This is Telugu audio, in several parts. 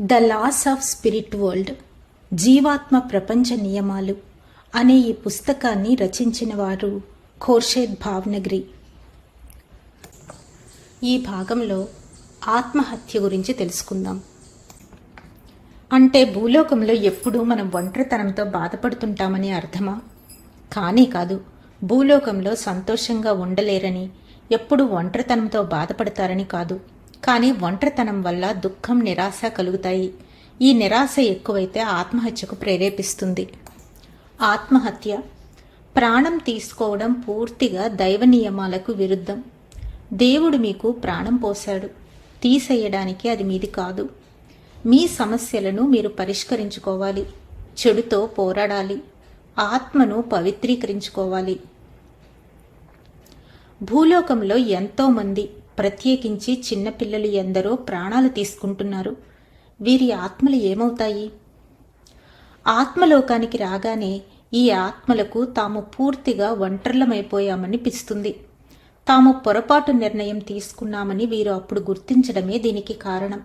The loss of spirit world జీవాత్మ ప్రపంచ నియమాలు అనే ఈ పుస్తకాన్ని రచించిన వారు ఖోర్షేద్ భావ్నగరి. ఈ భాగంలో ఆత్మహత్య గురించి తెలుసుకుందాం. అంటే భూలోకంలో ఎప్పుడూ మనం ఒంటరితనంతో బాధపడుతుంటామని అర్థమా? కానీ కాదు భూలోకంలో సంతోషంగా ఉండలేరని ఎప్పుడు ఒంటరితనంతో బాధపడతారని కాదు. కానీ ఒంటరితనం వల్ల దుఃఖం నిరాశ కలుగుతాయి. ఈ నిరాశ ఎక్కువైతే ఆత్మహత్యకు ప్రేరేపిస్తుంది. ఆత్మహత్య ప్రాణం తీసుకోవడం పూర్తిగా దైవ నియమాలకు విరుద్ధం. దేవుడు మీకు ప్రాణం పోశాడు. తీసేయడానికి అది మీది కాదు. మీ సమస్యలను మీరు పరిష్కరించుకోవాలి. చెడుతో పోరాడాలి. ఆత్మను పవిత్రీకరించుకోవాలి. భూలోకంలో ఎంతోమంది ప్రత్యేకించి చిన్నపిల్లలు ఎందరో ప్రాణాలు తీసుకుంటున్నారు. వీరి ఆత్మలు ఏమవుతాయి? ఆత్మలోకానికి రాగానే ఈ ఆత్మలకు తాము పూర్తిగా ఒంటర్లమైపోయామనిపిస్తుంది. తాము పొరపాటు నిర్ణయం తీసుకున్నామని వీరు అప్పుడు గుర్తించడమే దీనికి కారణం.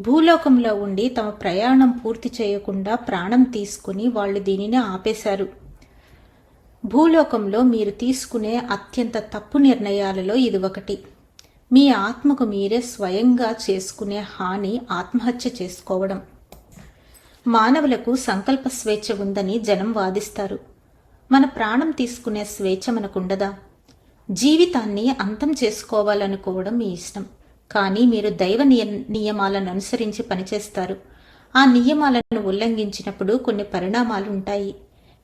భూలోకంలో ఉండి తమ ప్రయాణం పూర్తి చేయకుండా ప్రాణం తీసుకుని వాళ్ళు దీనిని ఆపేశారు. భూలోకంలో మీరు తీసుకునే అత్యంత తప్పు నిర్ణయాలలో ఇది ఒకటి. మీ ఆత్మకు మీరే స్వయంగా చేసుకునే హాని ఆత్మహత్య చేసుకోవడం. మానవులకు సంకల్ప స్వేచ్ఛ ఉందని జనం వాదిస్తారు. మన ప్రాణం తీసుకునే స్వేచ్ఛ మనకుండదా? జీవితాన్ని అంతం చేసుకోవాలనుకోవడం మీ ఇష్టం. కానీ మీరు దైవ నియ నియమాలను అనుసరించి పనిచేస్తారు. ఆ నియమాలను ఉల్లంఘించినప్పుడు కొన్ని పరిణామాలు ఉంటాయి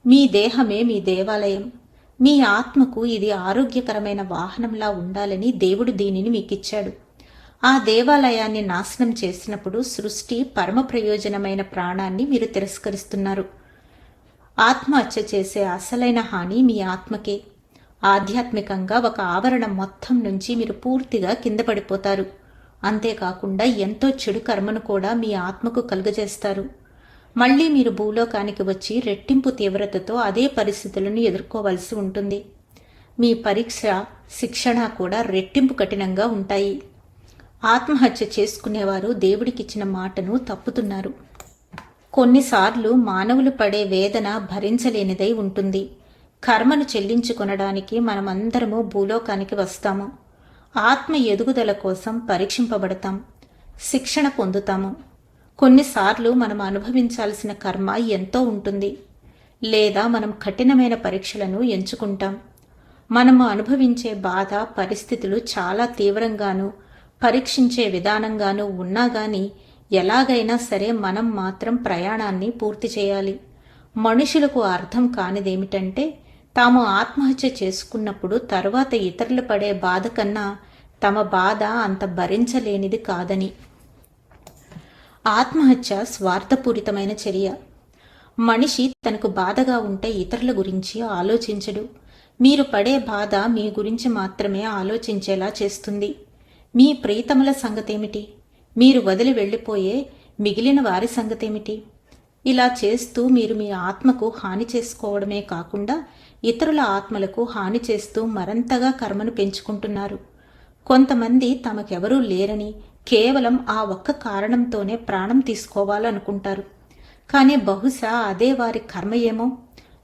మీ దేహమే మీ దేవాలయం. మీ ఆత్మకు ఇది ఆరోగ్యకరమైన వాహనంలా ఉండాలని దేవుడు దీనిని మీకిచ్చాడు. ఆ దేవాలయాన్ని నాశనం చేసినప్పుడు సృష్టి పరమ ప్రయోజనమైన ప్రాణాన్ని మీరు తిరస్కరిస్తున్నారు. ఆత్మహత్య చేసే అసలైన హాని మీ ఆత్మకే. ఆధ్యాత్మికంగా ఒక ఆవరణం మొత్తం నుంచి మీరు పూర్తిగా కింద పడిపోతారు. అంతేకాకుండా ఎంతో చెడు కర్మను కూడా మీ ఆత్మకు కలుగజేస్తారు. మళ్ళీ మీరు భూలోకానికి వచ్చి రెట్టింపు తీవ్రతతో అదే పరిస్థితులను ఎదుర్కోవలసి ఉంటుంది. మీ పరీక్ష శిక్షణ కూడా రెట్టింపు కఠినంగా ఉంటాయి. ఆత్మహత్య చేసుకునేవారు దేవుడికిచ్చిన మాటను తప్పుతున్నారు. కొన్నిసార్లు మానవులు పడే వేదన భరించలేనిదై ఉంటుంది. కర్మను చెల్లించుకొనడానికి మనమందరము భూలోకానికి వస్తాము. ఆత్మ ఎదుగుదల కోసం పరీక్షింపబడతాం. శిక్షణ పొందుతాము. కొన్నిసార్లు మనం అనుభవించాల్సిన కర్మ ఎంతో ఉంటుంది. లేదా మనం కఠినమైన పరీక్షలను ఎంచుకుంటాం. మనము అనుభవించే బాధ పరిస్థితులు చాలా తీవ్రంగాను పరీక్షించే విధానంగానూ ఉన్నా గాని ఎలాగైనా సరే మనం మాత్రం ప్రయాణాన్ని పూర్తి చేయాలి. మనుషులకు అర్థం కానిదేమిటంటే తాము ఆత్మహత్య చేసుకున్నప్పుడు తరువాత ఇతరులు పడే బాధ కన్నా తమ బాధ అంత భరించలేనిది కాదని. ఆత్మహత్య స్వార్థపూరితమైన చర్య. మనిషి తనకు బాధగా ఉంటే ఇతరుల గురించి ఆలోచించడు. మీరు పడే బాధ మీ గురించి మాత్రమే ఆలోచించేలా చేస్తుంది. మీ ప్రీతముల సంగతేమిటి? మీరు వదిలి వెళ్ళిపోయే మిగిలిన వారి సంగతేమిటి? ఇలా చేస్తూ మీరు మీ ఆత్మకు హాని చేసుకోవడమే కాకుండా ఇతరుల ఆత్మలకు హాని చేస్తూ మరంతగా కర్మను పెంచుకుంటున్నారు. కొంతమంది తమకెవరూ లేరని కేవలం ఆ ఒక్క కారణంతోనే ప్రాణం తీసుకోవాలనుకుంటారు. కానీ బహుశా అదే వారి కర్మ ఏమో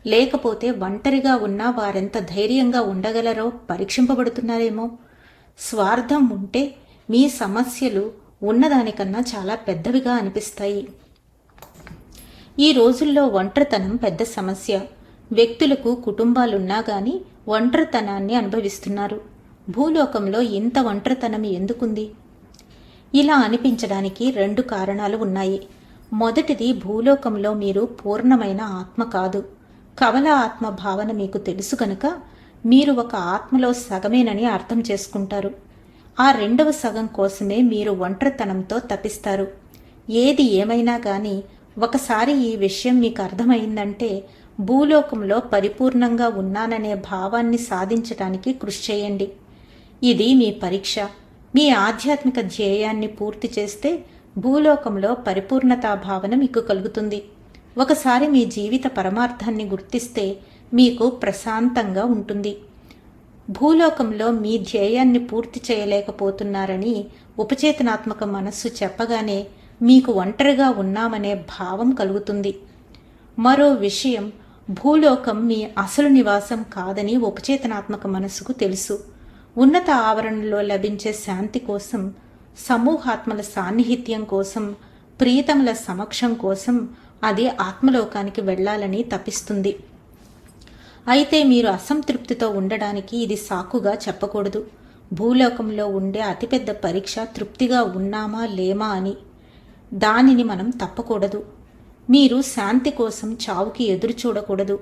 లేకపోతే ఒంటరిగా ఉన్నా వారెంత ధైర్యంగా ఉండగలరో పరీక్షింపబడుతున్నారేమో? స్వార్థం ఉంటే మీ సమస్యలు ఉన్నదానికన్నా చాలా పెద్దవిగా అనిపిస్తాయి. ఈ రోజుల్లో ఒంటరితనం పెద్ద సమస్య. వ్యక్తులకు కుటుంబాలున్నా గాని ఒంటరితనాన్ని అనుభవిస్తున్నారు. భూలోకంలో ఇంత ఒంటరితనం ఎందుకుంది? ఇలా అనిపించడానికి రెండు కారణాలు ఉన్నాయి. మొదటిది భూలోకంలో మీరు పూర్ణమైన ఆత్మ కాదు. కవల ఆత్మ భావన మీకు తెలుసు గనుక మీరు ఒక ఆత్మలో సగమేనని అర్థం చేసుకుంటారు. ఆ రెండవ సగం కోసమే మీరు ఒంటరితనంతో తపిస్తారు. ఏది ఏమైనా గాని ఒకసారి ఈ విషయం మీకు అర్థమైందంటే భూలోకంలో పరిపూర్ణంగా ఉన్నాననే భావాన్ని సాధించటానికి కృషి చేయండి. ఇది మీ పరీక్ష. మీ ఆధ్యాత్మిక ధ్యేయాన్ని పూర్తి చేస్తే భూలోకంలో పరిపూర్ణతా భావన మీకు కలుగుతుంది. ఒకసారి మీ జీవిత పరమార్థాన్ని గుర్తిస్తే మీకు ప్రశాంతంగా ఉంటుంది. భూలోకంలో మీ ధ్యేయాన్ని పూర్తి చేయలేకపోతున్నారని ఉపచేతనాత్మక మనస్సు చెప్పగానే మీకు ఒంటరిగా ఉన్నామనే భావం కలుగుతుంది. మరో విషయం భూలోకం మీ అసలు నివాసం కాదని ఉపచేతనాత్మక మనస్సుకు తెలుసు. ఉన్నత ఆవరణలో లభించే శాంతి కోసం సమూహాత్మల సాన్నిహిత్యం కోసం ప్రియతముల సమక్షం కోసం అది ఆత్మలోకానికి వెళ్ళాలని తపిస్తుంది. అయితే మీరు అసంతృప్తితో ఉండడానికి ఇది సాకుగా చెప్పకూడదు. భూలోకంలో ఉండే అతిపెద్ద పరీక్ష తృప్తిగా ఉన్నామా లేమా అని. దానిని మనం తప్పకూడదు. మీరు శాంతి కోసం చావుకి ఎదురు చూడకూడదు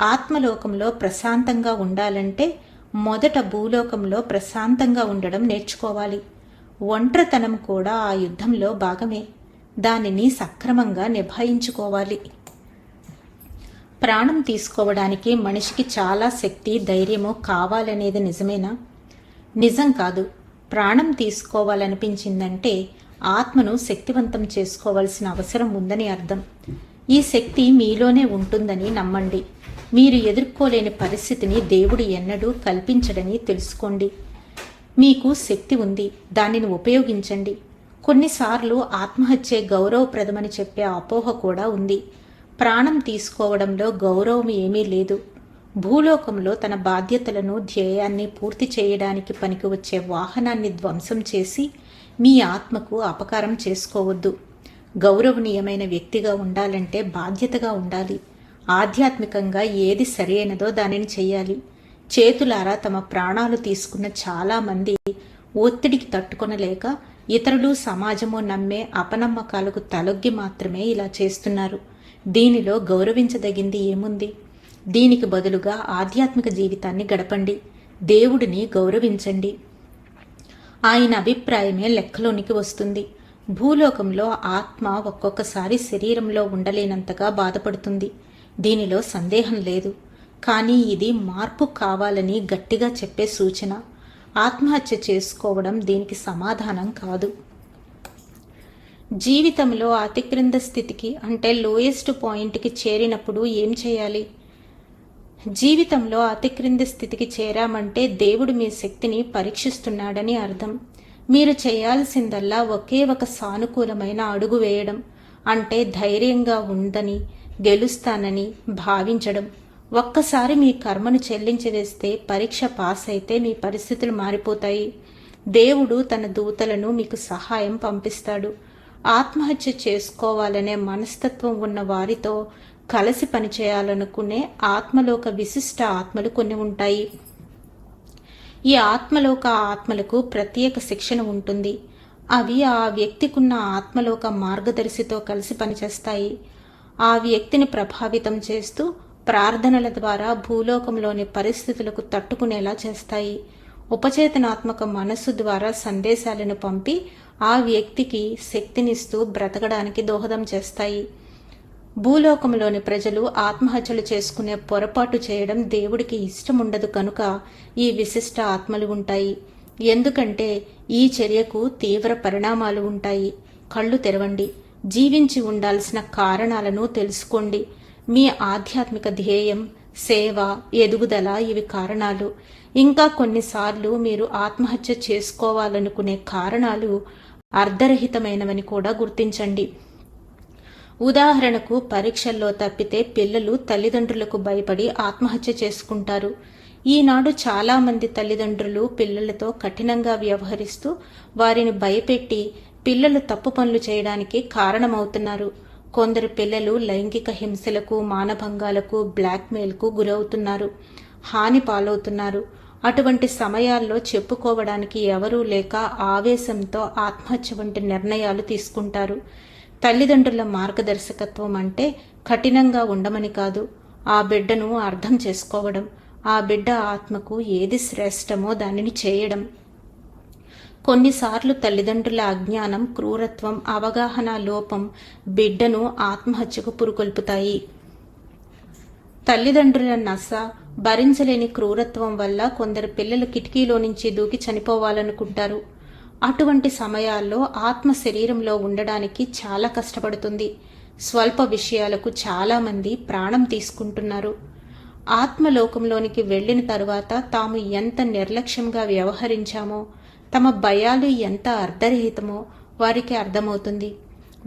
ఆత్మలోకంలో ప్రశాంతంగా ఉండాలంటే మొదట భూలోకంలో ప్రశాంతంగా ఉండడం నేర్చుకోవాలి. ఒంటరితనం కూడా ఆ యుద్ధంలో భాగమే. దానిని సక్రమంగా నిభాయించుకోవాలి. ప్రాణం తీసుకోవడానికి మనిషికి చాలా శక్తి ధైర్యము కావాలనేది నిజమేనా? నిజం కాదు. ప్రాణం తీసుకోవాలనిపించిందంటే ఆత్మను శక్తివంతం చేసుకోవాల్సిన అవసరం ఉందని అర్థం. ఈ శక్తి మీలోనే ఉంటుందని నమ్మండి. మీరు ఎదుర్కోలేని పరిస్థితిని దేవుడు ఎన్నడూ కల్పించడని తెలుసుకోండి. మీకు శక్తి ఉంది. దానిని ఉపయోగించండి. కొన్నిసార్లు ఆత్మహత్యే గౌరవప్రదమని చెప్పే అపోహ కూడా ఉంది. ప్రాణం తీసుకోవడంలో గౌరవం ఏమీ లేదు. భూలోకంలో తన బాధ్యతలను ధ్యేయాన్ని పూర్తి చేయడానికి పనికి వచ్చే వాహనాన్ని ధ్వంసం చేసి మీ ఆత్మకు అపకారం చేసుకోవద్దు. గౌరవనీయమైన వ్యక్తిగా ఉండాలంటే బాధ్యతగా ఉండాలి. ఆధ్యాత్మికంగా ఏది సరైనదో దానిని చేయాలి చేతులారా తమ ప్రాణాలు తీసుకున్న చాలామంది ఒత్తిడికి తట్టుకొనలేక ఇతరులు సమాజము నమ్మే అపనమ్మకాలకు తలొగ్గి మాత్రమే ఇలా చేస్తున్నారు. దీనిలో గౌరవించదగింది ఏముంది? దీనికి బదులుగా ఆధ్యాత్మిక జీవితాన్ని గడపండి. దేవుడిని గౌరవించండి. ఆయన అభిప్రాయమే లెక్కలోనికి వస్తుంది. భూలోకంలో ఆత్మ ఒక్కొక్కసారి శరీరంలో ఉండలేనంతగా బాధపడుతుంది. దీనిలో సందేహం లేదు. కానీ ఇది మార్పు కావాలని గట్టిగా చెప్పే సూచన. ఆత్మహత్య చేసుకోవడం దీనికి సమాధానం కాదు. జీవితంలో అతిక్రింద స్థితికి అంటే లోయెస్ట్ పాయింట్కి చేరినప్పుడు ఏం చేయాలి? జీవితంలో అతిక్రింద స్థితికి చేరామంటే దేవుడు మీ శక్తిని పరీక్షిస్తున్నాడని అర్థం. మీరు చేయాల్సిందల్లా ఒకే ఒక సానుకూలమైన అడుగు వేయడం అంటే ధైర్యంగా ఉందని గెలుస్తానని భావించడం. ఒక్కసారి మీ కర్మను చెల్లించి వేస్తే పరీక్ష పాస్ అయితే మీ పరిస్థితులు మారిపోతాయి. దేవుడు తన దూతలను మీకు సహాయం పంపిస్తాడు. ఆత్మహత్య చేసుకోవాలనే మనస్తత్వం ఉన్న వారితో కలిసి పనిచేయాలనుకునే ఆత్మలోక విశిష్ట ఆత్మలు కొన్ని ఉంటాయి. ఈ ఆత్మలోక ఆత్మలకు ప్రత్యేక శిక్షణ ఉంటుంది. అవి ఆ వ్యక్తికున్న ఆత్మలోక మార్గదర్శితో కలిసి పనిచేస్తాయి. ఆ వ్యక్తిని ప్రభావితం చేస్తూ ప్రార్థనల ద్వారా భూలోకంలోని పరిస్థితులకు తట్టుకునేలా చేస్తాయి. ఉపచేతనాత్మక మనస్సు ద్వారా సందేశాలను పంపి ఆ వ్యక్తికి శక్తినిస్తూ బ్రతకడానికి దోహదం చేస్తాయి. భూలోకంలోని ప్రజలు ఆత్మహత్యలు చేసుకునే పొరపాటు చేయడం దేవుడికి ఇష్టం ఉండదు కనుక ఈ విశిష్ట ఆత్మలు ఉంటాయి. ఎందుకంటే ఈ చర్యకు తీవ్ర పరిణామాలు ఉంటాయి. కళ్ళు తెరవండి. జీవించి ఉండాల్సిన కారణాలను తెలుసుకోండి. మీ ఆధ్యాత్మిక ధ్యేయం సేవ ఎదుగుదల ఇవి కారణాలు. ఇంకా కొన్నిసార్లు మీరు ఆత్మహత్య చేసుకోవాలనుకునే కారణాలు అర్ధరహితమైనవని కూడా గుర్తించండి. ఉదాహరణకు పరీక్షల్లో తప్పితే పిల్లలు తల్లిదండ్రులకు భయపడి ఆత్మహత్య చేసుకుంటారు. ఈనాడు చాలామంది తల్లిదండ్రులు పిల్లలతో కఠినంగా వ్యవహరిస్తూ వారిని భయపెట్టి పిల్లలు తప్పు పనులు చేయడానికి కారణమవుతున్నారు. కొందరు పిల్లలు లైంగిక హింసలకు మానభంగాలకు బ్లాక్మెయిల్కు గురవుతున్నారు. హాని పాలవుతున్నారు. అటువంటి సమయాల్లో చెప్పుకోవడానికి ఎవరూ లేక ఆవేశంతో ఆత్మహత్య వంటి నిర్ణయాలు తీసుకుంటారు. తల్లిదండ్రుల మార్గదర్శకత్వం అంటే కఠినంగా ఉండమని కాదు ఆ బిడ్డను అర్థం చేసుకోవడం ఆ బిడ్డ ఆత్మకు ఏది శ్రేష్టమో దానిని చేయడం. కొన్నిసార్లు తల్లిదండ్రుల అజ్ఞానం క్రూరత్వం అవగాహన లోపం బిడ్డను ఆత్మహత్యకు పురుకొల్పుతాయి తల్లిదండ్రుల నస భరించలేని క్రూరత్వం వల్ల కొందరు పిల్లలు కిటికీలో నుంచి దూకి చనిపోవాలనుకుంటారు. అటువంటి సమయాల్లో ఆత్మ శరీరంలో ఉండడానికి చాలా కష్టపడుతుంది. స్వల్ప విషయాలకు చాలామంది ప్రాణం తీసుకుంటున్నారు. ఆత్మలోకంలోనికి వెళ్ళిన తరువాత తాము ఎంత నిర్లక్ష్యంగా వ్యవహరించామో తమ భయాలు ఎంత అర్ధరహితమో వారికి అర్థమవుతుంది.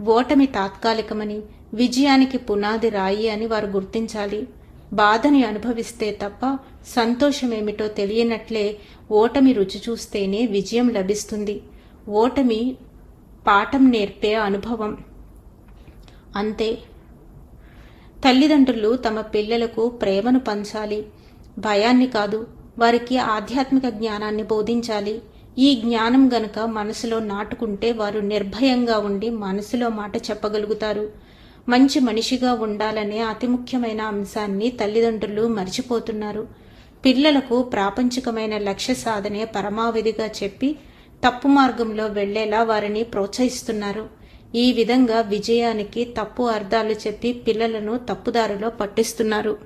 ఓటమి తాత్కాలికమని విజయానికి పునాది రాయి అని వారు గుర్తించాలి. బాధని అనుభవిస్తే తప్ప సంతోషమేమిటో తెలియనట్లే ఓటమి రుచి చూస్తేనే విజయం లభిస్తుంది. ఓటమి పాఠం నేర్పే అనుభవం. అంతే. తల్లిదండ్రులు తమ పిల్లలకు ప్రేమను పంచాలి. భయాన్ని కాదు వారికి ఆధ్యాత్మిక జ్ఞానాన్ని బోధించాలి. ఈ జ్ఞానం గనక మనసులో నాటుకుంటే వారు నిర్భయంగా ఉండి మనసులో మాట చెప్పగలుగుతారు. మంచి మనిషిగా ఉండాలనే అతి ముఖ్యమైన అంశాన్ని తల్లిదండ్రులు మర్చిపోతున్నారు. పిల్లలకు ప్రాపంచికమైన లక్ష్య సాధనే పరమావధిగా చెప్పి తప్పు మార్గంలో వెళ్ళేలా వారిని ప్రోత్సహిస్తున్నారు. ఈ విధంగా విజయానికి తప్పు అర్థాలు చెప్పి పిల్లలను తప్పుదారిలో పట్టిస్తున్నారు.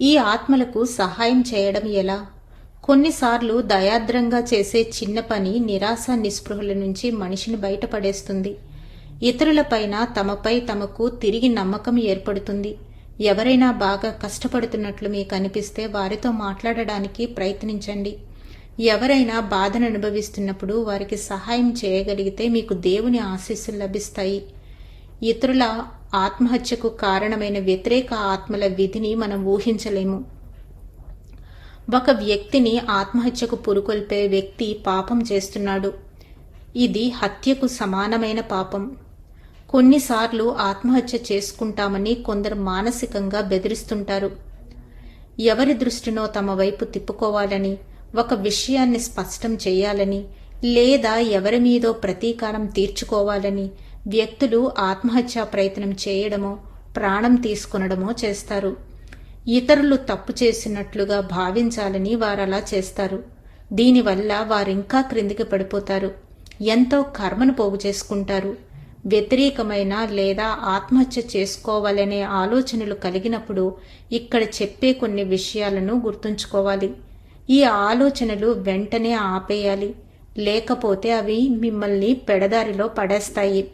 ఈ ఆత్మలకు సహాయం చేయడం ఎలా? కొన్నిసార్లు దయాద్రంగా చేసే చిన్న పని నిరాశ నిస్పృహల నుంచి మనిషిని బయటపడేస్తుంది. ఇతరులపైన తమపై తమకు తిరిగి నమ్మకం ఏర్పడుతుంది. ఎవరైనా బాగా కష్టపడుతున్నట్లు మీకు అనిపిస్తే వారితో మాట్లాడడానికి ప్రయత్నించండి. ఎవరైనా బాధను అనుభవిస్తున్నప్పుడు వారికి సహాయం చేయగలిగితే మీకు దేవుని ఆశీస్సులు లభిస్తాయి. ఇతరుల ఆత్మహత్యకు కారణమైన వ్యతిరేక ఆత్మల విధిని మనం ఊహించలేము. ఒక వ్యక్తిని ఆత్మహత్యకు పురుకొల్పే వ్యక్తి పాపం చేస్తున్నాడు. ఇది హత్యకు సమానమైన పాపం. కొన్నిసార్లు ఆత్మహత్య చేసుకుంటామని కొందరు మానసికంగా బెదిరిస్తుంటారు. ఎవరి దృష్టినో తమ వైపు తిప్పుకోవాలని ఒక విషయాన్ని స్పష్టం చేయాలని లేదా ఎవరి మీదో ప్రతీకారం తీర్చుకోవాలని వ్యక్తులు ఆత్మహత్యా ప్రయత్నం చేయడమో ప్రాణం తీసుకునడమో చేస్తారు. ఇతరులు తప్పు చేసినట్లుగా భావించాలని వారలా చేస్తారు. దీనివల్ల వారింకా క్రిందికి పడిపోతారు. ఎంతో కర్మను పోగు చేసుకుంటారు. వ్యతిరేకమైన లేదా ఆత్మహత్య చేసుకోవాలనే ఆలోచనలు కలిగినప్పుడు ఇక్కడ చెప్పే కొన్ని విషయాలను గుర్తుంచుకోవాలి. ఈ ఆలోచనలు వెంటనే ఆపేయాలి. లేకపోతే అవి మిమ్మల్ని పెడదారిలో పడేస్తాయి.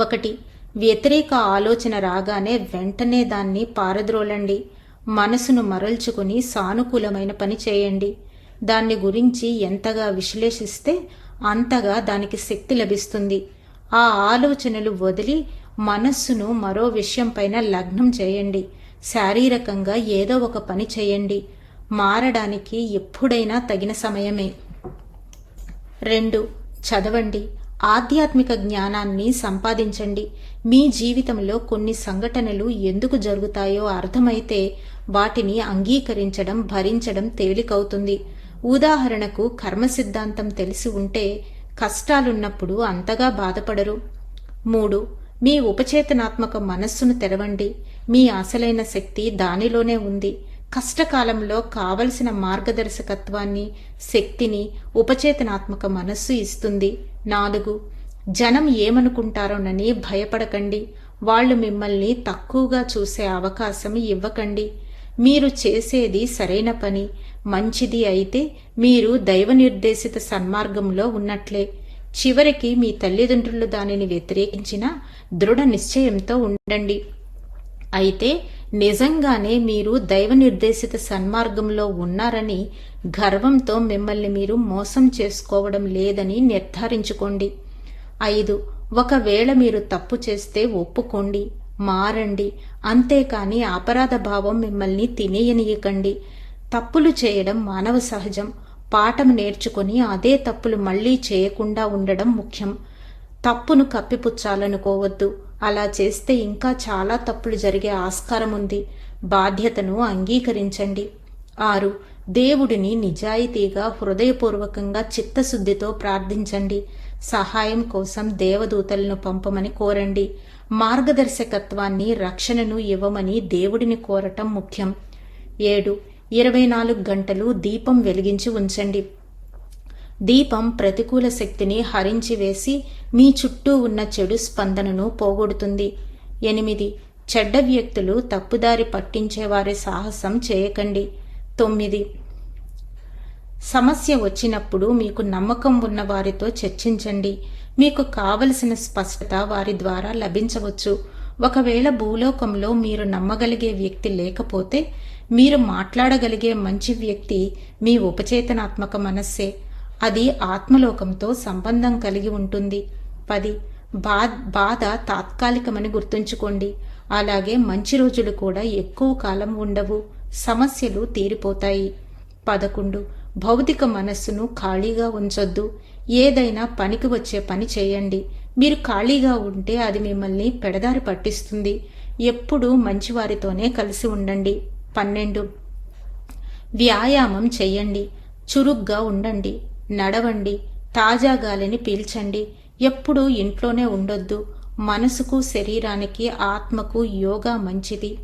ఒకటి వ్యతిరేక ఆలోచన రాగానే వెంటనే దాన్ని పారద్రోలండి. మనసును మరల్చుకుని సానుకూలమైన పని చేయండి. దాన్ని గురించి ఎంతగా విశ్లేషిస్తే అంతగా దానికి శక్తి లభిస్తుంది. ఆ ఆలోచనలు వదిలి మనస్సును మరో విషయంపైన లగ్నం చేయండి. శారీరకంగా ఏదో ఒక పని చేయండి. మారడానికి ఎప్పుడైనా తగిన సమయమే. రెండు. చదవండి. ఆధ్యాత్మిక జ్ఞానాన్ని సంపాదించండి. మీ జీవితంలో కొన్ని సంఘటనలు ఎందుకు జరుగుతాయో అర్థమైతే వాటిని అంగీకరించడం భరించడం తేలికవుతుంది. ఉదాహరణకు కర్మ సిద్ధాంతం తెలిసి ఉంటే కష్టాలున్నప్పుడు అంతగా బాధపడరు. మూడు మీ ఉపచేతనాత్మక మనస్సును తెరవండి. మీ అసలైన శక్తి దానిలోనే ఉంది. కష్టకాలంలో కావలసిన మార్గదర్శకత్వాన్ని శక్తిని ఉపచేతనాత్మక మనస్సు ఇస్తుంది. నాలుగు జనం ఏమనుకుంటారోనని భయపడకండి. వాళ్ళు మిమ్మల్ని తక్కువగా చూసే అవకాశం ఇవ్వకండి. మీరు చేసేది సరైన పని మంచిది అయితే మీరు దైవ నిర్దేశిత సన్మార్గంలో ఉన్నట్లే. చివరికి మీ తల్లిదండ్రులు దానిని వ్యతిరేకించిన దృఢ నిశ్చయంతో ఉండండి. అయితే నిజంగానే మీరు దైవ నిర్దేశిత సన్మార్గంలో ఉన్నారని గర్వంతో మిమ్మల్ని మీరు మోసం చేసుకోవడం లేదని నిర్ధారించుకోండి. ఐదు ఒకవేళ మీరు తప్పు చేస్తే ఒప్పుకోండి మారండి. అంతేకాని అపరాధ భావం మిమ్మల్ని తినేయనీయకండి. తప్పులు చేయడం మానవ సహజం. పాఠం నేర్చుకుని అదే తప్పులు మళ్ళీ చేయకుండా ఉండడం ముఖ్యం. తప్పును కప్పిపుచ్చాలనుకోవద్దు. అలా చేస్తే ఇంకా చాలా తప్పులు జరిగే ఆస్కారం ఉంది. బాధ్యతను అంగీకరించండి. ఆరు దేవుడిని నిజాయితీగా హృదయపూర్వకంగా చిత్తశుద్ధితో ప్రార్థించండి. సహాయం కోసం దేవదూతలను పంపమని కోరండి. మార్గదర్శకత్వాన్ని రక్షణను ఇవ్వమని దేవుడిని కోరటం ముఖ్యం. ఏడు ఇరవై నాలుగు గంటలు దీపం వెలిగించి ఉంచండి. దీపం ప్రతికూల శక్తిని హరించివేసి మీ చుట్టూ ఉన్న చెడు స్పందనను పోగొడుతుంది. ఎనిమిది. చెడ్డ వ్యక్తులు తప్పుదారి పట్టించేవారి సాహసం చేయకండి. తొమ్మిది. సమస్య వచ్చినప్పుడు మీకు నమ్మకం ఉన్న వారితో చర్చించండి. మీకు కావలసిన స్పష్టత వారి ద్వారా లభించవచ్చు. ఒకవేళ భూలోకంలో మీరు నమ్మగలిగే వ్యక్తి లేకపోతే మీరు మాట్లాడగలిగే మంచి వ్యక్తి మీ ఉపచేతనాత్మక మనస్సే. అది ఆత్మలోకంతో సంబంధం కలిగి ఉంటుంది. పది. బా బాధ తాత్కాలికమని గుర్తుంచుకోండి. అలాగే మంచి రోజులు కూడా ఎక్కువ కాలం ఉండవు. సమస్యలు తీరిపోతాయి. పదకొండు. భౌతిక మనస్సును ఖాళీగా ఉంచొద్దు. ఏదైనా పనికి వచ్చే పని చేయండి. మీరు ఖాళీగా ఉంటే అది మిమ్మల్ని పెడదారి పట్టిస్తుంది. ఎప్పుడూ మంచివారితోనే కలిసి ఉండండి. పన్నెండు. వ్యాయామం చేయండి. చురుగ్గా ఉండండి. నడవండి తాజా గాలిని పీల్చండి. ఎప్పుడూ ఇంట్లోనే ఉండొద్దు. మనసుకు శరీరానికి ఆత్మకు యోగా మంచిది.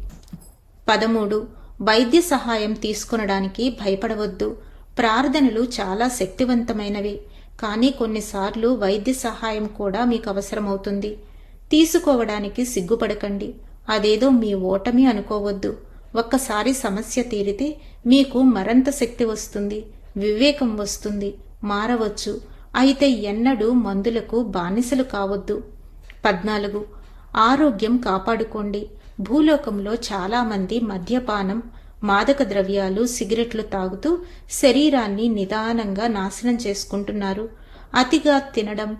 పదమూడు. వైద్య సహాయం తీసుకొనడానికి భయపడవద్దు. ప్రార్థనలు చాలా శక్తివంతమైనవి. కానీ కొన్నిసార్లు వైద్య సహాయం కూడా మీకు అవసరమవుతుంది. తీసుకోవడానికి సిగ్గుపడకండి. అదేదో మీ ఓటమి అనుకోవద్దు. ఒక్కసారి సమస్య తీరితే మీకు మరంత శక్తి వస్తుంది. వివేకం వస్తుంది. మారవచ్చు. అయితే ఎన్నడూ మందులకు బానిసలు కావద్దు. పద్నాలుగు. ఆరోగ్యం కాపాడుకోండి. భూలోకంలో చాలామంది మద్యపానం మాదక ద్రవ్యాలు సిగరెట్లు తాగుతూ శరీరాన్ని నిదానంగా నాశనం చేసుకుంటున్నారు. అతిగా తినడం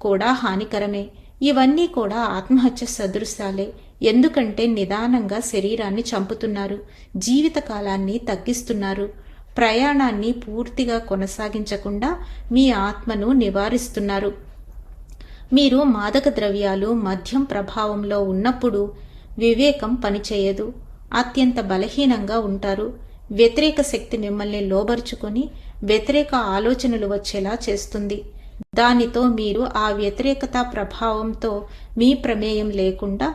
కూడా హానికరమే. ఇవన్నీ కూడా ఆత్మహత్య సదృశాలే. ఎందుకంటే నిదానంగా శరీరాన్ని చంపుతున్నారు. జీవితకాలాన్ని తగ్గిస్తున్నారు. ప్రయాణాన్ని పూర్తిగా కొనసాగించకుండా మీ ఆత్మను నివారిస్తున్నారు. మీరు మాదక ద్రవ్యాలు మద్యం ప్రభావంలో ఉన్నప్పుడు వివేకం పనిచేయదు. అత్యంత బలహీనంగా ఉంటారు. వ్యతిరేక శక్తి మిమ్మల్ని లోబరుచుకొని వ్యతిరేక ఆలోచనలు వచ్చేలా చేస్తుంది. దానితో మీరు ఆ వ్యతిరేకత ప్రభావంతో మీ ప్రమేయం లేకుండా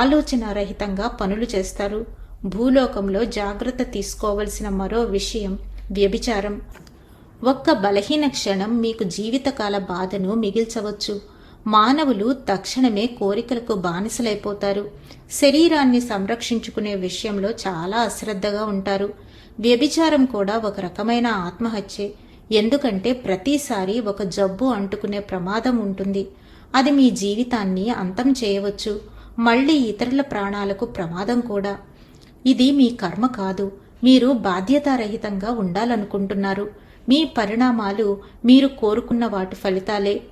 ఆలోచనారహితంగా పనులు చేస్తారు. భూలోకంలో జాగ్రత్త తీసుకోవలసిన మరో విషయం వ్యభిచారం. ఒక్క బలహీన క్షణం మీకు జీవితకాల బాధను మిగిల్చవచ్చు. మానవులు తక్షణమే కోరికలకు బానిసలైపోతారు. శరీరాన్ని సంరక్షించుకునే విషయంలో చాలా అశ్రద్ధగా ఉంటారు. వ్యభిచారం కూడా ఒక రకమైన ఆత్మహత్యే. ఎందుకంటే ప్రతిసారి ఒక జబ్బు అంటుకునే ప్రమాదం ఉంటుంది. అది మీ జీవితాన్ని అంతం చేయవచ్చు. మళ్ళీ ఇతరుల ప్రాణాలకు ప్రమాదం కూడా. ఇది మీ కర్మ కాదు. మీరు బాధ్యతారహితంగా ఉండాలనుకుంటున్నారు. మీ పరిణామాలు మీరు కోరుకున్న వాటి ఫలితాలే.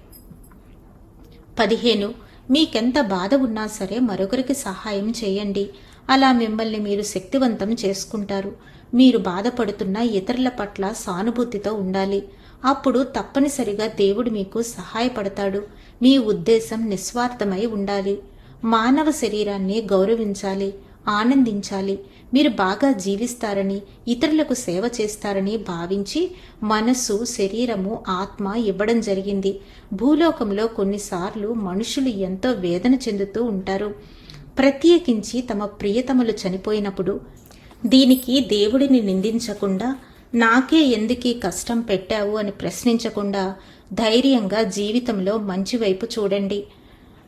పదిహేను. మీకెంత బాధ ఉన్నా సరే మరొకరికి సహాయం చేయండి. అలా మిమ్మల్ని మీరు శక్తివంతం చేసుకుంటారు. మీరు బాధపడుతున్న ఇతరుల పట్ల సానుభూతితో ఉండాలి. అప్పుడు తప్పనిసరిగా దేవుడు మీకు సహాయపడతాడు. మీ ఉద్దేశం నిస్వార్థమై ఉండాలి. మానవ శరీరాన్ని గౌరవించాలి. ఆనందించాలి. మీరు బాగా జీవిస్తారని ఇతరులకు సేవ చేస్తారని భావించి మనస్సు శరీరము ఆత్మ ఇవ్వడం జరిగింది. భూలోకంలో కొన్నిసార్లు మనుషులు ఎంతో వేదన చెందుతూ ఉంటారు. ప్రత్యేకించి తమ ప్రియతములు చనిపోయినప్పుడు దీనికి దేవుడిని నిందించకుండా నాకే ఎందుకీ కష్టం పెట్టావు అని ప్రశ్నించకుండా ధైర్యంగా జీవితంలో మంచి వైపు చూడండి.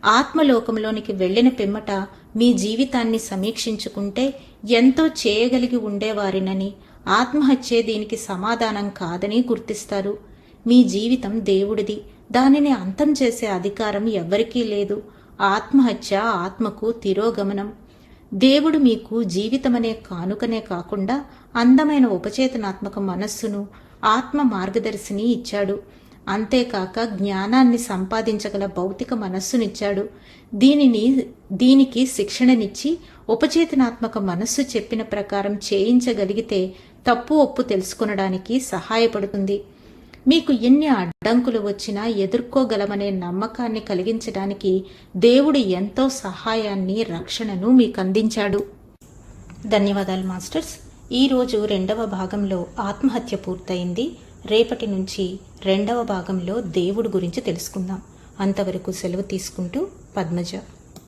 ఆత్మలోకంలోనికి వెళ్ళిన పిమ్మట మీ జీవితాన్ని సమీక్షించుకుంటే ఎంతో చేయగలిగి ఉండేవారినని ఆత్మహత్యే దీనికి సమాధానం కాదని గుర్తిస్తారు. మీ జీవితం దేవుడిది. దానిని అంతం చేసే అధికారం ఎవ్వరికీ లేదు. ఆత్మహత్య ఆత్మకు తిరోగమనం. దేవుడు మీకు జీవితమనే కానుకనే కాకుండా అందమైన ఉపచేతనాత్మక మనస్సును ఆత్మ మార్గదర్శిని ఇచ్చాడు. అంతేకాక జ్ఞానాన్ని సంపాదించగల భౌతిక మనస్సునిచ్చాడు. దీనిని దీనికి శిక్షణనిచ్చి ఉపచేతనాత్మక మనస్సు చెప్పిన ప్రకారం చేయించగలిగితే తప్పు ఒప్పు తెలుసుకొనడానికి సహాయపడుతుంది. మీకు ఎన్ని అడ్డంకులు వచ్చినా ఎదుర్కోగలమనే నమ్మకాన్ని కలిగించడానికి దేవుడు ఎంతో సహాయాన్ని రక్షణను మీకు అందించాడు ధన్యవాదాలు మాస్టర్స్. ఈరోజు రెండవ భాగంలో ఆత్మహత్య పూర్తయింది. రేపటి నుంచి రెండవ భాగంలో దేవుడు గురించి తెలుసుకుందాం. అంతవరకు సెలవు తీసుకుంటూ పద్మజ.